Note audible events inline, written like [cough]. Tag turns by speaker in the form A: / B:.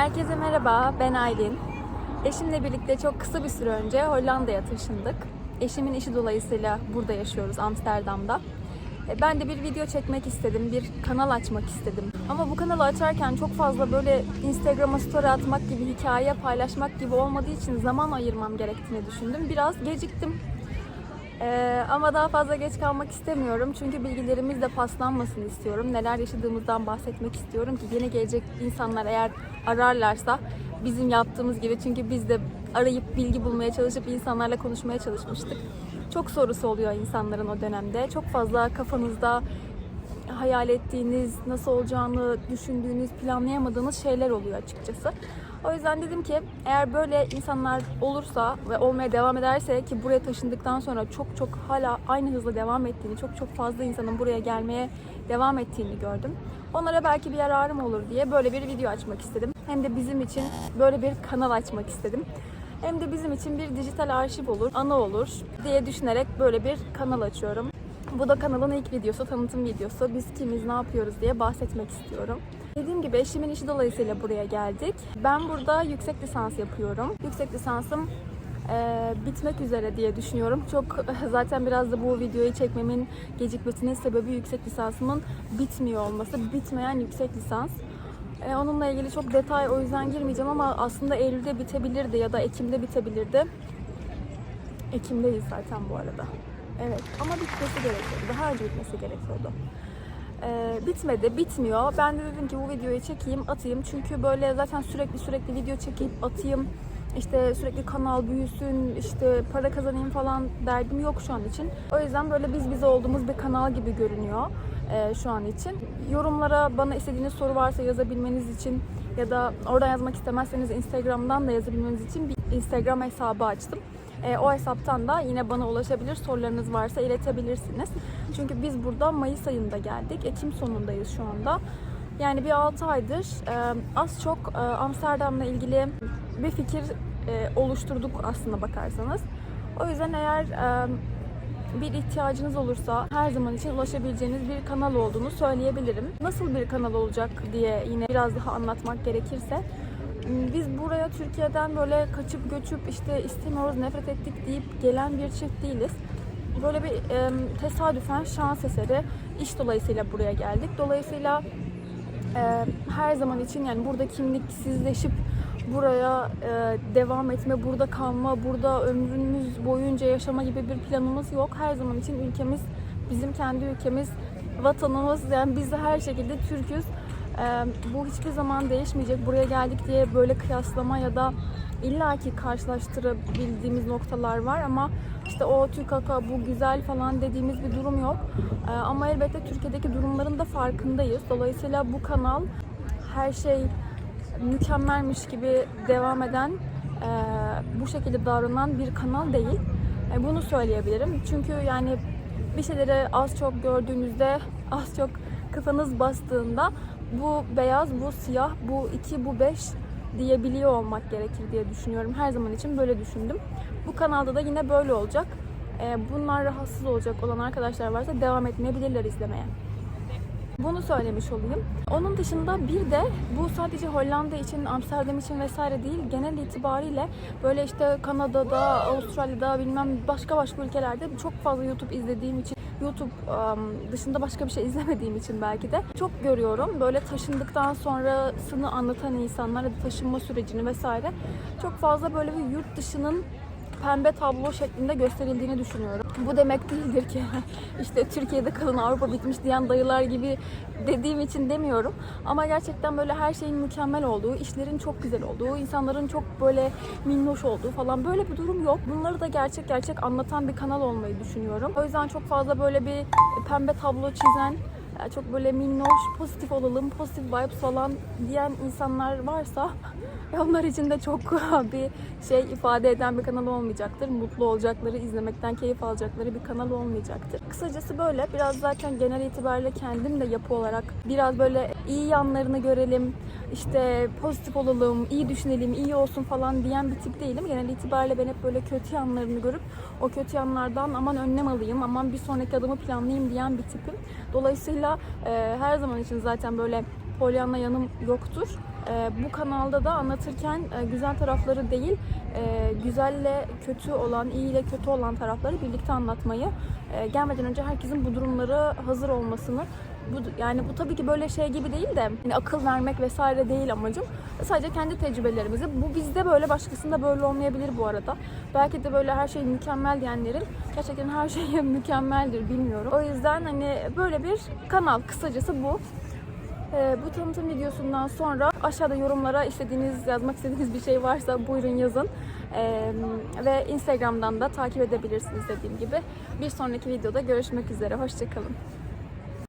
A: Herkese merhaba, ben Aylin. Eşimle birlikte çok kısa bir süre önce Hollanda'ya taşındık. Eşimin işi dolayısıyla burada yaşıyoruz, Amsterdam'da. E, Ben de bir video çekmek istedim, bir kanal açmak istedim. Ama bu kanalı açarken çok fazla böyle Instagram'a story atmak gibi, hikaye paylaşmak gibi olmadığı için zaman ayırmam gerektiğini düşündüm. Biraz geciktim. Ee, ama daha fazla geç kalmak istemiyorum. Çünkü bilgilerimiz de paslanmasın istiyorum. Neler yaşadığımızdan bahsetmek istiyorum ki yeni gelecek insanlar eğer ararlarsa bizim yaptığımız gibi çünkü biz de arayıp bilgi bulmaya çalışıp insanlarla konuşmaya çalışmıştık. Çok sorusu oluyor insanların o dönemde. Çok fazla kafanızda hayal ettiğiniz, nasıl olacağını düşündüğünüz, planlayamadığınız şeyler oluyor açıkçası. O yüzden dedim ki eğer böyle insanlar olursa ve olmaya devam ederse ki buraya taşındıktan sonra çok çok hala aynı hızla devam ettiğini, çok çok fazla insanın buraya gelmeye devam ettiğini gördüm. Onlara belki bir yararım olur diye böyle bir video açmak istedim. Hem de bizim için böyle bir kanal açmak istedim. Hem de bizim için bir dijital arşiv olur, anı olur diye düşünerek böyle bir kanal açıyorum. Bu da kanalın ilk videosu, tanıtım videosu. Biz kimiz, ne yapıyoruz diye bahsetmek istiyorum. Dediğim gibi eşimin işi dolayısıyla buraya geldik. Ben burada yüksek lisans yapıyorum. Yüksek lisansım eee, bitmek üzere diye düşünüyorum. Çok [laughs] zaten biraz da bu videoyu çekmemin gecikmesinin sebebi yüksek lisansımın bitmiyor olması. Bitmeyen yüksek lisans. Eee, onunla ilgili çok detay o yüzden girmeyeceğim ama aslında Eylül'de bitebilirdi ya da Ekim'de bitebilirdi. Ekim'deyiz zaten bu arada. Evet ama bitmesi gerekiyordu. Daha önce bitmesi gerekiyordu. Ee, bitmedi, bitmiyor. Ben de dedim ki bu videoyu çekeyim, atayım. Çünkü böyle zaten sürekli sürekli video çekip atayım. İşte sürekli kanal büyüsün, işte para kazanayım falan derdim yok şu an için. O yüzden böyle biz bize olduğumuz bir kanal gibi görünüyor e, şu an için. Yorumlara bana istediğiniz soru varsa yazabilmeniz için ya da oradan yazmak istemezseniz Instagram'dan da yazabilmeniz için bir Instagram hesabı açtım. E, o hesaptan da yine bana ulaşabilir, sorularınız varsa iletebilirsiniz. Çünkü biz burada Mayıs ayında geldik, Ekim sonundayız şu anda. Yani bir 6 aydır e, az çok e, Amsterdam'la ilgili bir fikir e, oluşturduk aslında bakarsanız. O yüzden eğer e, bir ihtiyacınız olursa her zaman için ulaşabileceğiniz bir kanal olduğunu söyleyebilirim. Nasıl bir kanal olacak diye yine biraz daha anlatmak gerekirse biz buraya Türkiye'den böyle kaçıp göçüp işte istemiyoruz, nefret ettik deyip gelen bir çift değiliz. Böyle bir e, tesadüfen şans eseri iş dolayısıyla buraya geldik. Dolayısıyla e, her zaman için yani burada kimliksizleşip buraya e, devam etme, burada kalma, burada ömrümüz boyunca yaşama gibi bir planımız yok. Her zaman için ülkemiz bizim kendi ülkemiz, vatanımız yani biz de her şekilde Türk'üz. Bu hiçbir zaman değişmeyecek. Buraya geldik diye böyle kıyaslama ya da illaki karşılaştırabildiğimiz noktalar var ama işte o Türk haka bu güzel falan dediğimiz bir durum yok. Ama elbette Türkiye'deki durumların da farkındayız. Dolayısıyla bu kanal her şey mükemmelmiş gibi devam eden bu şekilde davranan bir kanal değil. Bunu söyleyebilirim. Çünkü yani bir şeyleri az çok gördüğünüzde, [laughs] az çok kafanız bastığında bu beyaz, bu siyah, bu iki, bu beş diyebiliyor olmak gerekir diye düşünüyorum. Her zaman için böyle düşündüm. Bu kanalda da yine böyle olacak. Ee, bunlar rahatsız olacak olan arkadaşlar varsa devam etmeyebilirler izlemeye. Bunu söylemiş olayım. Onun dışında bir de bu sadece Hollanda için, Amsterdam için vesaire değil. Genel itibariyle böyle işte Kanada'da, Avustralya'da bilmem başka başka ülkelerde çok fazla YouTube izlediğim için YouTube dışında başka bir şey izlemediğim için belki de çok görüyorum. Böyle taşındıktan sonrasını anlatan insanlar, taşınma sürecini vesaire çok fazla böyle bir yurt dışının pembe tablo şeklinde gösterildiğini düşünüyorum. Bu demek değildir ki [laughs] işte Türkiye'de kalın Avrupa bitmiş diyen dayılar gibi dediğim için demiyorum. Ama gerçekten böyle her şeyin mükemmel olduğu, işlerin çok güzel olduğu, insanların çok böyle minnoş olduğu falan böyle bir durum yok. Bunları da gerçek gerçek anlatan bir kanal olmayı düşünüyorum. O yüzden çok fazla böyle bir pembe tablo çizen çok böyle minnoş, pozitif olalım, pozitif vibes falan diyen insanlar varsa [laughs] onlar için de çok [laughs] bir şey ifade eden bir kanal olmayacaktır. Mutlu olacakları, izlemekten keyif alacakları bir kanal olmayacaktır. Kısacası böyle. Biraz zaten genel itibariyle kendim de yapı olarak biraz böyle iyi yanlarını görelim, işte pozitif olalım, iyi düşünelim, iyi olsun falan diyen bir tip değilim. Genel itibariyle ben hep böyle kötü yanlarını görüp o kötü yanlardan aman önlem alayım, aman bir sonraki adımı planlayayım diyen bir tipim. Dolayısıyla e, her zaman için zaten böyle Pollyanna yanım yoktur. E, bu kanalda da anlatırken e, güzel tarafları değil, e, güzelle kötü olan, iyi ile kötü olan tarafları birlikte anlatmayı, e, gelmeden önce herkesin bu durumlara hazır olmasını bu, yani bu tabii ki böyle şey gibi değil de hani akıl vermek vesaire değil amacım. Sadece kendi tecrübelerimizi. Bu bizde böyle başkasında böyle olmayabilir bu arada. Belki de böyle her şey mükemmel diyenlerin gerçekten her şey [laughs] mükemmeldir bilmiyorum. O yüzden hani böyle bir kanal kısacası bu. Ee, bu tanıtım videosundan sonra aşağıda yorumlara istediğiniz, yazmak istediğiniz bir şey varsa buyurun yazın. Ee, ve Instagram'dan da takip edebilirsiniz dediğim gibi. Bir sonraki videoda görüşmek üzere. Hoşçakalın.